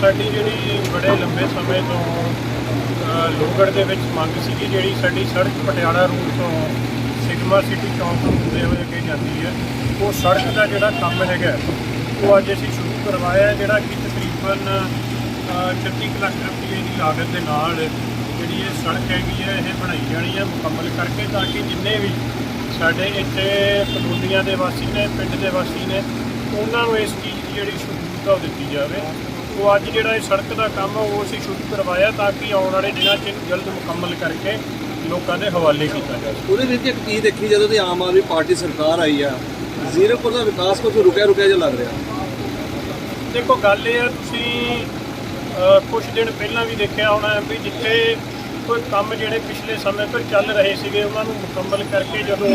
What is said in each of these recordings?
ਸਾਡੀ ਜਿਹੜੀ ਬੜੇ ਲੰਬੇ ਸਮੇਂ ਤੋਂ ਅ, ਦੇ ਵਿੱਚ ਮੰਗ ਸੀਗੀ ਜਿਹੜੀ ਸਾਡੀ ਸੜਕ ਪਟਿਆਲਾ ਰੂਟ ਤੋਂ ਸਿਗਮਾ ਸਿਟੀ ਚੌਂਕ ਤੋਂ ਹੁੰਦੇ ਹੋਏ ਅੱਗੇ ਜਾਂਦੀ ਹੈ। ਉਹ ਸੜਕ ਦਾ ਜਿਹੜਾ ਕੰਮ ਹੈਗਾ ਉਹ ਅੱਜ ਅਸੀਂ ਸ਼ੁਰੂ ਕਰਵਾਇਆ ਜਿਹੜਾ ਕਿ ਤਕਰੀਬਨ ਅ, 36 ਕੁ ਲੱਖ ਰੁਪਏ ਦੀ ਲਾਗਤ ਦੇ ਨਾਲ ਜਿਹੜੀ ਇਹ ਸੜਕ ਹੈਗੀ ਹੈ ਇਹ ਬਣਾਈ ਜਾਣੀ ਹੈ ਮੁਕੰਮਲ ਕਰਕੇ ਤਾਂ ਕਿ ਜਿੰਨੇ ਵੀ ਸਾਡੇ ਇੱਥੇ ਕਲੋਨੀਆਂ ਦੇ ਵਾਸੀ ਨੇ ਪਿੰਡ ਦੇ ਵਾਸੀ ਨੇ ਉਹਨਾਂ ਨੂੰ ਇਸ ਚੀਜ਼ ਦੀ ਜਿਹੜੀ ਸਹੂਲਤ ਦਿੱਤੀ ਜਾਵੇ। ਉਹ ਅੱਜ ਜਿਹੜਾ ਇਹ ਸੜਕ ਦਾ ਕੰਮ ਆ ਉਹ ਅਸੀਂ ਸ਼ੁਰੂ ਕਰਵਾਇਆ ਤਾਂ ਕਿ ਆਉਣ ਵਾਲੇ ਦਿਨਾਂ 'ਚ ਇਹਨੂੰ ਜਲਦ ਮੁਕੰਮਲ ਕਰਕੇ ਲੋਕਾਂ ਦੇ ਹਵਾਲੇ ਕੀਤਾ ਜਾਵੇ। ਉਹਦੇ ਵਿੱਚ ਇੱਕ ਚੀਜ਼ ਦੇਖੀ ਜਦੋਂ ਦੀ ਆਮ ਆਦਮੀ ਪਾਰਟੀ ਸਰਕਾਰ ਆਈ ਆ ਜ਼ੀਰੋਪੁਰ ਦਾ ਵਿਕਾਸ ਕੁਝ ਰੁਕਿਆ ਰੁਕਿਆ ਜਿਹਾ ਲੱਗ ਰਿਹਾ। ਦੇਖੋ ਗੱਲ ਇਹ ਆ ਤੁਸੀਂ ਕੁਝ ਦਿਨ ਪਹਿਲਾਂ ਵੀ ਦੇਖਿਆ ਹੋਣਾ ਵੀ ਜਿੱਥੇ ਕੋਈ ਕੰਮ ਜਿਹੜੇ ਪਿਛਲੇ ਸਮੇਂ ਤੋਂ ਚੱਲ ਰਹੇ ਸੀਗੇ ਉਹਨਾਂ ਨੂੰ ਮੁਕੰਮਲ ਕਰਕੇ ਜਦੋਂ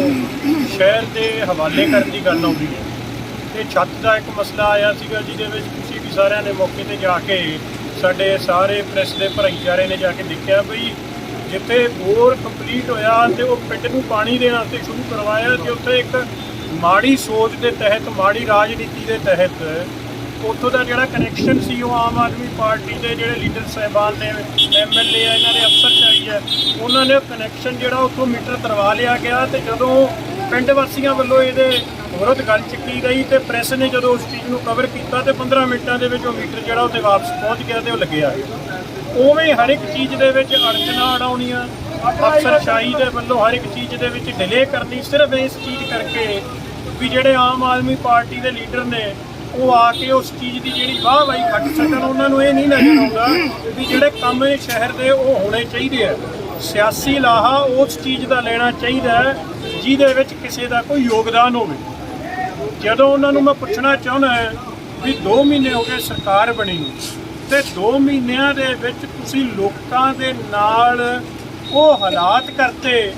ਸ਼ਹਿਰ ਦੇ ਹਵਾਲੇ ਕਰਨ ਦੀ ਗੱਲ ਆਉਂਦੀ ਹੈ। ਤੇ ਛੱਤ ਦਾ ਇੱਕ ਮਸਲਾ ਆਇਆ ਸੀਗਾ ਜਿਹਦੇ ਵਿੱਚ ਸਾਰਿਆਂ ਨੇ ਮੌਕੇ ਤੇ ਜਾ ਕੇ ਸਾਡੇ ਸਾਰੇ ਪ੍ਰੈਸ ਦੇ ਭਾਈਚਾਰੇ ਨੇ ਜਾ ਕੇ ਦੇਖਿਆ ਬਈ ਜਿੱਥੇ ਬੋਰ ਕੰਪਲੀਟ ਹੋਇਆ ਤੇ ਉਹ ਪਿੰਡ ਨੂੰ ਪਾਣੀ ਦੇਣ ਵਾਸਤੇ ਸ਼ੁਰੂ ਕਰਵਾਇਆ ਤੇ ਉੱਥੇ ਇੱਕ ਮਾੜੀ ਸੋਚ ਦੇ ਤਹਿਤ, ਮਾੜੀ ਰਾਜਨੀਤੀ ਦੇ ਤਹਿਤ ਉੱਥੋਂ ਦਾ ਜਿਹੜਾ ਕਨੈਕਸ਼ਨ ਸੀ ਉਹ ਆਮ ਆਦਮੀ ਪਾਰਟੀ ਦੇ ਜਿਹੜੇ ਲੀਡਰ ਸਾਹਿਬਾਨ ਨੇ ਐਮਐਲਏ ਆ, ਇਹਨਾਂ ਦੇ ਅਫਸਰ ਚਾਹੀ ਹੈ ਉਹਨਾਂ ਨੇ ਕਨੈਕਸ਼ਨ ਜਿਹੜਾ ਉੱਥੋਂ ਮੀਟਰ ਕਰਵਾ ਲਿਆ ਗਿਆ ਤੇ ਜਦੋਂ ਪਿੰਡ ਵਾਸੀਆਂ ਵੱਲੋਂ ਇਹਦੇ ਵਿਰੋਧ ਗੱਲ ਚੱਕੀ ਗਈ ਤੇ ਪ੍ਰੈਸ ਨੇ ਜਦੋਂ ਉਸ ਚੀਜ਼ ਨੂੰ ਕਵਰ ਕੀਤਾ ਤੇ 15 ਮਿੰਟਾਂ ਦੇ ਵਿੱਚ ਉਹ ਮੀਟਰ ਜਿਹੜਾ ਉੱਥੇ ਵਾਪਸ ਪਹੁੰਚ ਗਿਆ ਤੇ ਉਹ ਲੱਗਿਆ। ਉਵੇਂ ਹਰ ਇੱਕ ਚੀਜ਼ ਦੇ ਵਿੱਚ ਅੜਚਣਾ ਅੜਾਉਣੀਆਂ ਅਫਸਰਸ਼ਾਹੀ ਦੇ ਵੱਲੋਂ ਹਰ ਇੱਕ ਚੀਜ਼ ਦੇ ਵਿੱਚ ਡਿਲੇ ਕਰਨੀ, ਸਿਰਫ ਇਸ ਚੀਜ਼ ਕਰਕੇ ਵੀ ਜਿਹੜੇ ਆਮ ਆਦਮੀ ਪਾਰਟੀ ਦੇ ਲੀਡਰ ਨੇ, ਉਹ ਆ ਕੇ ਉਸ ਚੀਜ਼ ਦੀ ਜਿਹੜੀ ਵਾਹ ਵਾਹੀ ਖੱਟ ਸਕਣ ਉਹਨਾਂ ਨੂੰ ਇਹ ਨਹੀਂ ਨਜ਼ਰ ਆਉਂਦਾ ਵੀ ਜਿਹੜੇ ਕੰਮ ਇਹ ਸ਼ਹਿਰ ਦੇ ਉਹ ਹੋਣੇ ਚਾਹੀਦੇ ਆ। ਸਿਆਸੀ ਲਾਹਾ ਉਸ ਚੀਜ਼ ਦਾ ਲੈਣਾ ਚਾਹੀਦਾ ਜਿਹਦੇ ਵਿੱਚ ਕਿਸੇ ਦਾ ਕੋਈ ਯੋਗਦਾਨ ਹੋਵੇ। ਜਦੋਂ ਉਹਨਾਂ ਨੂੰ ਮੈਂ ਪੁੱਛਣਾ ਚਾਹੁੰਦਾ ਵੀ 2 ਮਹੀਨੇ ਹੋ ਗਏ ਸਰਕਾਰ ਬਣੀ ਨੂੰ, ਤੇ 2 ਮਹੀਨਿਆਂ ਦੇ ਵਿੱਚ ਤੁਸੀਂ ਲੋਕਾਂ ਦੇ ਨਾਲ ਉਹ ਹਾਲਾਤ ਕਰਤੇ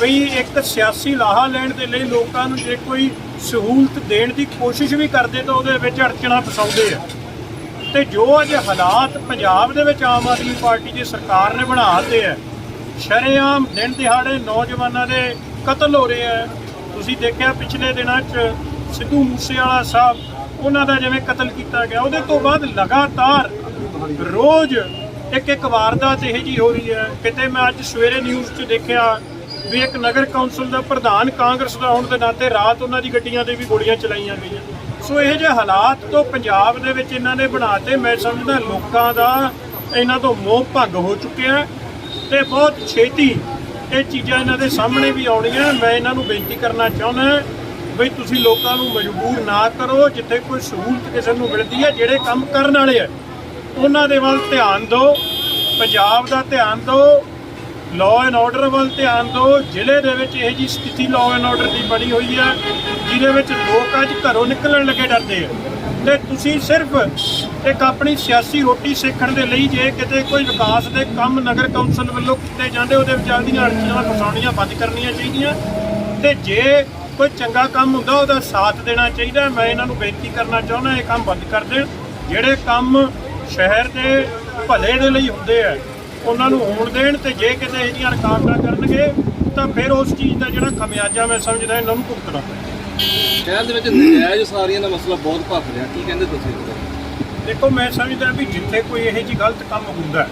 ਵੀ ਇੱਕ ਸਿਆਸੀ ਲਾਹਾ ਲੈਣ ਦੇ ਲਈ ਲੋਕਾਂ ਨੂੰ ਜੇ ਕੋਈ ਸਹੂਲਤ ਦੇਣ ਦੀ ਕੋਸ਼ਿਸ਼ ਵੀ ਕਰਦੇ ਤਾਂ ਉਹਦੇ ਵਿੱਚ ਅੜਚਣਾ ਫਸਾਉਂਦੇ ਆ। ਤੇ ਜੋ ਅੱਜ ਹਾਲਾਤ ਪੰਜਾਬ ਦੇ ਵਿੱਚ ਆਮ ਆਦਮੀ ਪਾਰਟੀ ਦੀ ਸਰਕਾਰ ਨੇ ਬਣਾ ਦਿੱਤੇ ਆ, ਸ਼ਰੇਆਮ ਦਿਨ ਦਿਹਾੜੇ ਨੌਜਵਾਨਾਂ ਦੇ ਕਤਲ ਹੋ ਰਹੇ ਆ। ਤੁਸੀਂ ਦੇਖਿਆ ਪਿਛਲੇ ਦਿਨਾਂ 'ਚ ਸਿੱਧੂ ਮੂਸੇਵਾਲਾ ਸਾਹਿਬ, ਉਹਨਾਂ ਦਾ ਜਿਵੇਂ ਕਤਲ ਕੀਤਾ ਗਿਆ, ਉਹਦੇ ਤੋਂ ਬਾਅਦ ਲਗਾਤਾਰ ਰੋਜ਼ ਇੱਕ ਇੱਕ ਵਾਰਦਾਤ ਇਹ ਜੀ ਹੋ ਰਹੀ ਹੈ। ਕਿਤੇ ਮੈਂ ਅੱਜ ਸਵੇਰੇ ਨਿਊਜ਼ 'ਚ ਦੇਖਿਆ ਵੀ ਇੱਕ ਨਗਰ ਕੌਂਸਲ ਦਾ ਪ੍ਰਧਾਨ ਕਾਂਗਰਸ ਦਾ ਹੋਣ ਦੇ ਨਾਤੇ ਰਾਤ ਉਹਨਾਂ ਦੀ ਗੱਡੀਆਂ ਤੇ ਵੀ ਗੋਲੀਆਂ ਚਲਾਈਆਂ ਗਈਆਂ। ਸੋ ਇਹ ਜਿਹੇ ਹਾਲਾਤ ਤੋਂ ਪੰਜਾਬ ਦੇ ਵਿੱਚ ਇਹਨਾਂ ਨੇ ਬਣਾਤੇ ਮੈਂ ਸਮਝਦਾ ਲੋਕਾਂ ਦਾ ਇਹਨਾਂ ਤੋਂ ਮੋਹ ਭੰਗ ਹੋ ਚੁੱਕਿਆ ਤੇ ਬਹੁਤ ਛੇਤੀ ਇਹ ਚੀਜ਼ਾਂ ਇਹਨਾਂ ਦੇ ਸਾਹਮਣੇ ਵੀ ਆਉਣੀਆਂ। ਮੈਂ ਇਹਨਾਂ ਨੂੰ ਬੇਨਤੀ ਕਰਨਾ ਚਾਹੁੰਦਾ ਬਈ ਤੁਸੀਂ ਲੋਕਾਂ ਨੂੰ ਮਜਬੂਰ ਨਾ ਕਰੋ, ਜਿੱਥੇ ਕੋਈ ਸਹੂਲਤ ਕਿਸੇ ਨੂੰ ਮਿਲਦੀ ਹੈ, ਜਿਹੜੇ ਕੰਮ ਕਰਨ ਵਾਲੇ ਆ। ਉਹਨਾਂ ਦੇ ਵੱਲ ਧਿਆਨ ਦਿਓ, ਪੰਜਾਬ ਦਾ ਧਿਆਨ ਦਿਓ ਲਾਅ ਐਂਡ ਆਰਡਰ ਵੱਲ ਧਿਆਨ ਦਿਓ। ਜ਼ਿਲ੍ਹੇ ਦੇ ਵਿੱਚ ਇਹ ਜੀ ਸਥਿਤੀ ਲਾਅ ਐਂਡ ਆਰਡਰ ਦੀ ਬਣੀ ਹੋਈ ਹੈ ਜਿਹਦੇ ਵਿੱਚ ਲੋਕ ਅੱਜ ਘਰੋਂ ਨਿਕਲਣ ਲੱਗੇ ਡਰਦੇ ਆ। ਤੇ ਤੁਸੀਂ ਸਿਰਫ ਇੱਕ ਆਪਣੀ ਸਿਆਸੀ ਰੋਟੀ ਸੇਖਣ ਦੇ ਲਈ ਜੇ ਕਿਤੇ ਕੋਈ ਵਿਕਾਸ ਦੇ ਕੰਮ ਨਗਰ ਕੌਂਸਲ ਵੱਲੋਂ ਕੀਤੇ ਜਾਂਦੇ, ਉਹਦੇ ਵਿੱਚ ਦੀਆਂ ਅੜਚੀਆਂ ਫਸਾਉਣੀਆਂ, ਬੰਦ ਕਰਨੀਆਂ ਚਾਹੀਦੀਆਂ। ਤੇ ਜੇ ਕੋਈ ਚੰਗਾ ਕੰਮ ਹੁੰਦਾ ਉਹਦਾ ਸਾਥ ਦੇਣਾ ਚਾਹੀਦਾ ਮੈਂ ਇਹਨਾਂ ਨੂੰ ਬੇਨਤੀ ਕਰਨਾ ਚਾਹੁੰਦਾ ਇਹ ਕੰਮ ਬੰਦ ਕਰ ਦੇਣ ਜਿਹੜੇ ਕੰਮ ਸ਼ਹਿਰ ਦੇ ਭਲੇ ਦੇ ਲਈ ਹੁੰਦੇ ਆ ਉਹਨਾਂ ਨੂੰ ਹੋਣ ਦੇਣ ਤੇ ਜੇ ਕਿਤੇ ਇਹ ਜੀਆਂ ਰੁਕਾਵਟਾਂ ਕਰਨਗੇ ਤਾਂ ਫਿਰ ਉਸ ਚੀਜ਼ ਦਾ ਜਿਹੜਾ ਖਮਿਆਜਾ ਮੈਂ ਸਮਝਦਾ ਇਹਨਾਂ ਨੂੰ ਭੁਗਤਣਾ ਸ਼ਹਿਰ ਦੇ ਵਿੱਚ ਨਜਾਇਜ਼ ਸਾਰੀਆਂ ਦਾ ਮਸਲਾ ਬਹੁਤ ਭੱਖ ਰਿਹਾ ਕੀ ਕਹਿੰਦੇ ਤੁਸੀਂ? ਦੇਖੋ ਮੈਂ ਸਮਝਦਾ ਵੀ ਜਿੱਥੇ ਕੋਈ ਇਹੋ ਜਿਹੀ ਗਲਤ ਕੰਮ ਹੁੰਦਾ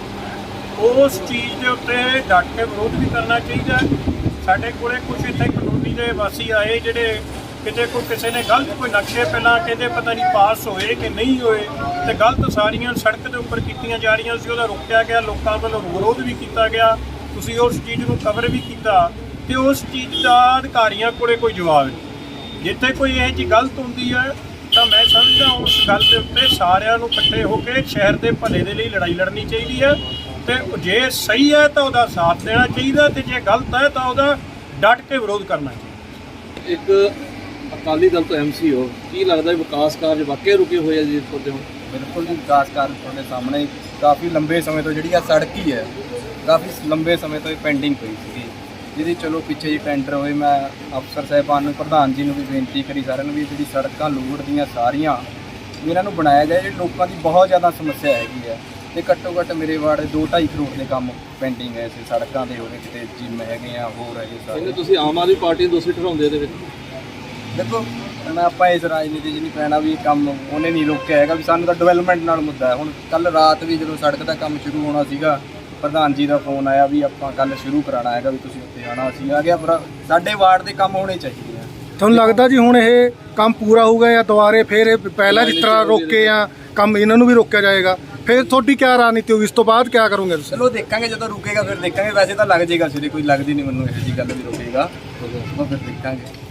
ਉਸ ਚੀਜ਼ ਦੇ ਉੱਤੇ ਡਟ ਕੇ ਵਿਰੋਧ ਵੀ ਕਰਨਾ ਚਾਹੀਦਾ। ਸਾਡੇ ਕੋਲੇ ਕੁਝ ਇੱਥੇ ਕਲੋਨੀ ਦੇ ਵਾਸੀ ਆਏ ਜਿਹੜੇ ਕਿਤੇ ਕੋਈ ਕਿਸੇ ਨੇ ਗਲਤ ਕੋਈ ਨਕਸ਼ੇ ਪਹਿਲਾਂ ਕਹਿੰਦੇ ਪਤਾ ਨਹੀਂ ਪਾਸ ਹੋਏ ਕਿ ਨਹੀਂ ਹੋਏ ਤੇ ਗਲਤ ਸਾਰੀਆਂ ਸੜਕ ਦੇ ਉੱਪਰ ਕੀਤੀਆਂ ਜਾ ਰਹੀਆਂ ਸੀ, ਉਹਦਾ ਰੋਕਿਆ ਗਿਆ, ਲੋਕਾਂ ਵੱਲੋਂ ਵਿਰੋਧ ਵੀ ਕੀਤਾ ਗਿਆ, ਤੁਸੀਂ ਉਸ ਚੀਜ਼ ਨੂੰ ਕਵਰ ਵੀ ਕੀਤਾ ਤੇ ਉਸ ਚੀਜ਼ ਦਾ ਅਧਿਕਾਰੀਆਂ ਕੋਲੇ ਕੋਈ ਜਵਾਬ ਨਹੀਂ। ਜਿੱਥੇ ਕੋਈ ਇਹ ਜੀ ਗਲਤ ਹੁੰਦੀ ਹੈ, ਤਾਂ ਮੈਂ ਸਮਝਦਾ ਉਸ ਗੱਲ ਦੇ ਉੱਤੇ ਸਾਰਿਆਂ ਨੂੰ ਇਕੱਠੇ ਹੋ ਕੇ ਸ਼ਹਿਰ ਦੇ ਭਲੇ ਦੇ ਲਈ ਲੜਾਈ ਲੜਨੀ ਚਾਹੀਦੀ ਹੈ। ਤੇ ਜੇ ਸਹੀ ਹੈ ਤਾਂ ਉਹਦਾ ਸਾਥ ਦੇਣਾ ਚਾਹੀਦਾ ਤੇ ਜੇ ਗਲਤ ਹੈ ਤਾਂ ਉਹਦਾ ਡਟ ਕੇ ਵਿਰੋਧ ਕਰਨਾ ਚਾਹੀਦਾ। ਇੱਕ ਅਕਾਲੀ ਦਲ ਤੋਂ ਐਮਸੀ ਹੋ ਕੀ ਲੱਗਦਾ ਵਿਕਾਸ ਕਾਰਜ ਵਾਕਈ ਰੁਕੇ ਹੋਏ ਆ ਜੀ ਤੁਹਾਡੇ ਹੁਣ? ਬਿਲਕੁਲ ਜੀ ਵਿਕਾਸ ਕਾਰਜ ਤੁਹਾਡੇ ਸਾਹਮਣੇ ਹੀ ਕਾਫੀ ਲੰਬੇ ਸਮੇਂ ਤੋਂ ਜਿਹੜੀ ਆ ਸੜਕ ਹੀ ਹੈ ਕਾਫੀ ਲੰਬੇ ਸਮੇਂ ਤੋਂ ਇਹ ਪੈਂਡਿੰਗ ਪਈ ਸੀਗੀ। ਜਿਹਦੀ ਚਲੋ ਪਿੱਛੇ ਜੀ ਟੈਂਡਰ ਹੋਏ ਮੈਂ ਅਫਸਰ ਸਾਹਿਬਾਨ ਨੂੰ ਪ੍ਰਧਾਨ ਜੀ ਨੂੰ ਵੀ ਬੇਨਤੀ ਕਰੀ ਸਾਰਿਆਂ ਨੂੰ ਵੀ ਜਿਹੜੀ ਸੜਕਾਂ ਲੋੜ ਦੀਆਂ ਸਾਰੀਆਂ ਇਹਨਾਂ ਨੂੰ ਬਣਾਇਆ ਜਾਏ ਜਿਹੜੀ ਲੋਕਾਂ ਦੀ ਬਹੁਤ ਜ਼ਿਆਦਾ ਸਮੱਸਿਆ ਹੈਗੀ ਹੈ। ਤੇ ਘੱਟੋ ਘੱਟ ਮੇਰੇ ਵਾਰਡ 2.5 ਕਰੋੜ ਦੇ ਕੰਮ ਪੈਂਡਿੰਗ ਹੈ ਇਸੇ ਸੜਕਾਂ ਦੇ ਹੋਵੇ ਕਿਤੇ ਜਿੰਮ ਹੈਗੇ ਆ ਹੋਰ ਹੈਗੇ ਸਾਰੇ। ਤੁਸੀਂ ਆਮ ਆਦਮੀ ਪਾਰਟੀ ਨੂੰ ਦੋਸ਼ੀ ਠਹਿਰਾਉਂਦੇ ਇਹਦੇ ਵਿੱਚ? ਦੇਖੋ ਹੁਣ ਆਪਾਂ ਇਸ ਰਾਜਨੀਤੀ 'ਚ ਨਹੀਂ ਪੈਣਾ ਵੀ ਕੰਮ ਉਹਨੇ ਨਹੀਂ ਰੋਕਿਆ ਹੈਗਾ ਵੀ ਸਾਨੂੰ ਤਾਂ ਡਿਵੈਲਪਮੈਂਟ ਨਾਲ ਮੁੱਦਾ ਹੈ। ਹੁਣ ਕੱਲ ਰਾਤ ਵੀ ਜਦੋਂ ਸੜਕ ਦਾ ਕੰਮ ਸ਼ੁਰੂ ਹੋਣਾ ਸੀਗਾ ਪ੍ਰਧਾਨ ਜੀ ਦਾ ਫੋਨ ਆਇਆ ਵੀ ਆਪਾਂ ਕੱਲ ਸ਼ੁਰੂ ਕਰਾਉਣਾ ਹੈਗਾ ਵੀ ਤੁਸੀਂ ਉੱਥੇ ਆਣਾ ਅਸੀਂ ਆ ਗਿਆ ਪਰ ਸਾਡੇ ਵਾਰਡ ਦੇ ਕੰਮ ਹੋਣੇ ਚਾਹੀਦੇ ਆ। ਤੁਹਾਨੂੰ ਲੱਗਦਾ ਜੀ ਹੁਣ ਇਹ ਕੰਮ ਪੂਰਾ ਹੋਊਗਾ ਜਾਂ ਦੁਬਾਰੇ ਫਿਰ ਪਹਿਲਾਂ ਜਿਸ ਤਰ੍ਹਾਂ ਰੋਕੇ ਆ ਕੰਮ ਇਹਨਾਂ ਨੂੰ ਵੀ ਰੋਕਿਆ ਜਾਏਗਾ? ਫਿਰ ਤੁਹਾਡੀ ਕੀ ਰਣਨੀਤੀ ਹੋਊਗੀ? ਇਸ ਤੋਂ ਬਾਅਦ ਕੀ ਕਰੋਗੇ ਤੁਸੀਂ? ਚਲੋ ਦੇਖਾਂਗੇ, ਜਦੋਂ ਰੁਕੇਗਾ ਫਿਰ ਦੇਖਾਂਗੇ। ਵੈਸੇ ਤਾਂ ਲੱਗ ਜਾਏਗਾ ਸਿਰੇ ਕੋਈ ਲੱਗਦੀ ਨਹੀਂ ਮੈਨੂੰ, ਇਹੋ ਜੀ ਗੱਲ ਵੀ ਰੁਕੇਗਾ। ਉਹ ਫਿਰ ਦੇਖਾਂਗੇ।